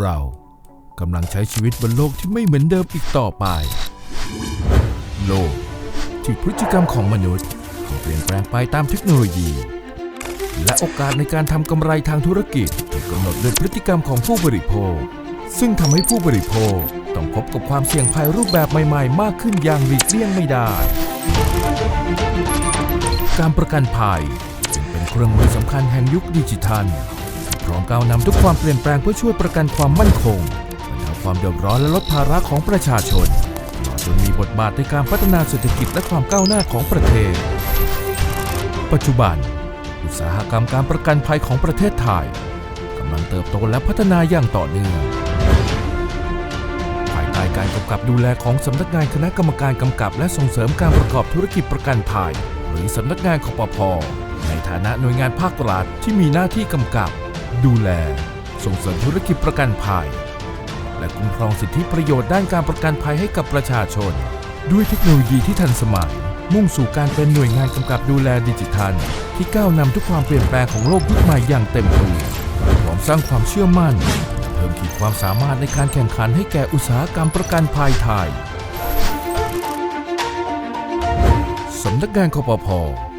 เรากำลังใช้ชีวิตบนโลกที่ไม่เหมือนเดิมอีกต่อไป โลกที่พฤติกรรมของมนุษย์เปลี่ยนแปลงไปตามเทคโนโลยี และโอกาสในการทำกำไรทางธุรกิจถูกกำหนดโดยพฤติกรรมของผู้บริโภค ซึ่งทำให้ผู้บริโภคต้องพบกับความเสี่ยงภัยรูปแบบใหม่ๆ มากขึ้นอย่างหลีกเลี่ยงไม่ได้ การประกันภัยจึงเป็นเครื่องมือสำคัญแห่งยุคดิจิทัล ร้อมก้าวนำทุกความเปลี่ยนแปลงเพื่อช่วยประกันความมั่นคงบรรเทาความเดือดร้อนและลดภาระของประชาชนตลอดจนมีบทบาทในการพัฒนาเศรษฐกิจและความก้าวหน้าของประเทศ ปัจจุบัน อุตสาหกรรมการประกันภัยของประเทศไทยกำลังเติบโตและพัฒนาอย่างต่อเนื่องภายใต้การกำกับดูแลของสำนักงานคณะกรรมการกำกับ และส่งเสริมการประกอบธุรกิจประกันภัยหรือสำนักงานคปพในฐานะหน่วยงานภาครัฐที่มีหน้าที่กำกับ ดูแล ส่งเสริมธุรกิจประกันภัย และคุ้มครองสิทธิประโยชน์ด้านการประกันภัยให้กับประชาชน ด้วยเทคโนโลยีที่ทันสมัย มุ่งสู่การเป็นหน่วยงานกำกับดูแลดิจิทัล ที่ก้าวนำทุกความเปลี่ยนแปลงของโลกยุคใหม่อย่างเต็มตัวพร้อมสร้างความเชื่อมั่น เพิ่มขีดความสามารถในการแข่งขันให้แก่อุตสาหกรรมประกันภัยไทยสำนักงานคปพ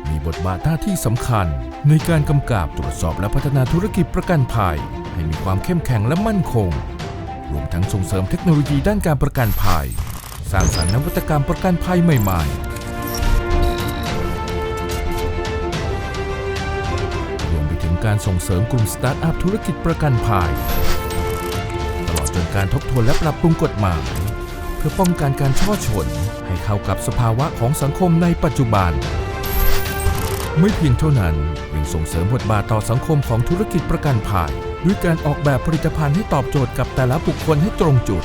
มีบทบาทหน้าที่สำคัญ ในการกำกับตรวจสอบและพัฒนาธุรกิจประกันภัย ให้มีความเข้มแข็งและมั่นคง รวมทั้งส่งเสริมเทคโนโลยีด้านการประกันภัย สร้างสรรค์นวัตกรรมประกันภัยใหม่ๆรวมไปถึงการส่งเสริมกลุ่มสตาร์ทอัพธุรกิจประกันภัย ตลอดจนการทบทวนและปรับปรุงกฎหมาย เพื่อป้องกันการช่อฉนให้เข้ากับสภาวะของสังคมในปัจจุบัน ไม่เพียงเท่านั้นยังส่งเสริมบทบาทต่อสังคมของธุรกิจประกันภัย ด้วยการออกแบบผลิตภัณฑ์ให้ตอบโจทย์กับแต่ละบุคคลให้ตรงจุด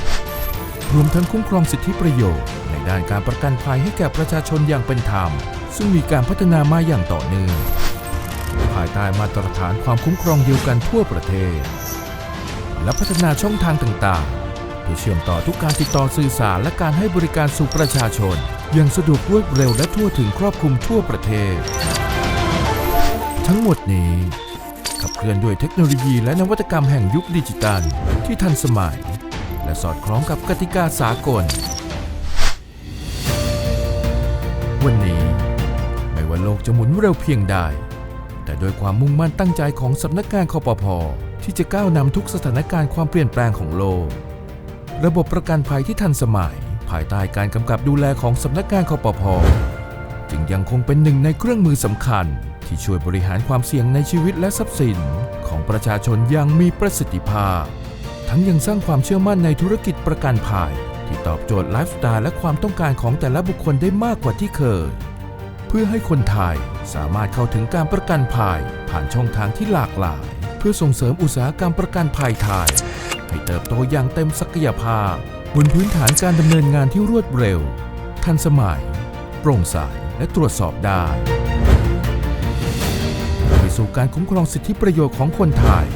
รวมทั้งคุ้มครองสิทธิประโยชน์ในด้านการประกันภัยให้แก่ประชาชนอย่างเป็นธรรม ซึ่งมีการพัฒนามาอย่างต่อเนื่องภายใต้มาตรฐานความคุ้มครองเดียวกันทั่วประเทศ และพัฒนาช่องทางต่างๆ เพื่อเชื่อมต่อทุกการติดต่อสื่อสารและการให้บริการสู่ประชาชน อย่างสะดวกรวดเร็วและทั่วถึงครอบคลุมทั่วประเทศ ทั้งหมดนี้ ขับเคลื่อนด้วยเทคโนโลยีและนวัตกรรมแห่งยุคดิจิตัล ที่ทันสมัย และสอดคล้องกับกติกาสากล วันนี้ไม่ว่าโลกจะหมุนเร็วเพียงใด แต่โดยความมุ่งมั่นตั้งใจของสำนักงานคอปพที่จะก้าวนำทุกสถานการณ์ความเปลี่ยนแปลงของโลก ระบบประกันภัยที่ทันสมัย ภายใต้การกำกับดูแลของสำนักงานคอปพจึงยังคงเป็นหนึ่งในเครื่องมือสำคัญ ที่ช่วยบริหารความเสี่ยงในชีวิตและทรัพย์สินของประชาชนอย่างมีประสิทธิภาพ ทั้งยังสร้างความเชื่อมั่นในธุรกิจประกันภัย ที่ตอบโจทย์ไลฟ์สไตล์และความต้องการของแต่ละบุคคลได้มากกว่าที่เคย เพื่อให้คนไทยสามารถเข้าถึงการประกันภัย ผ่านช่องทางที่หลากหลาย เพื่อส่งเสริมอุตสาหกรรมประกันภัยไทย ให้เติบโตอย่างเต็มศักยภาพบนพื้นฐานการดำเนินงานที่รวดเร็ว ทันสมัย โปร่งใสและตรวจสอบได้ สู่การคุ้มครองสิทธิประโยชน์ของคนไทย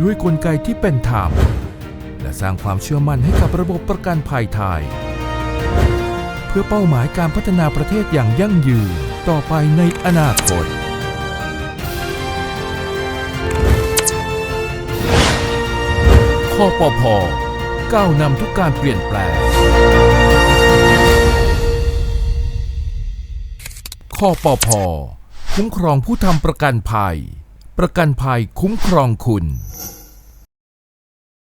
ด้วยกลไกที่เป็นธรรม และสร้างความเชื่อมั่นให้กับระบบประกันภัยไทย เพื่อเป้าหมายการพัฒนาประเทศอย่างยั่งยืนต่อไปในอนาคตคอปพก้าวนำทุกการเปลี่ยนแปลงคอปพ คุ้มครองผู้ทำประกันภัย ประกันภัยคุ้มครองคุณ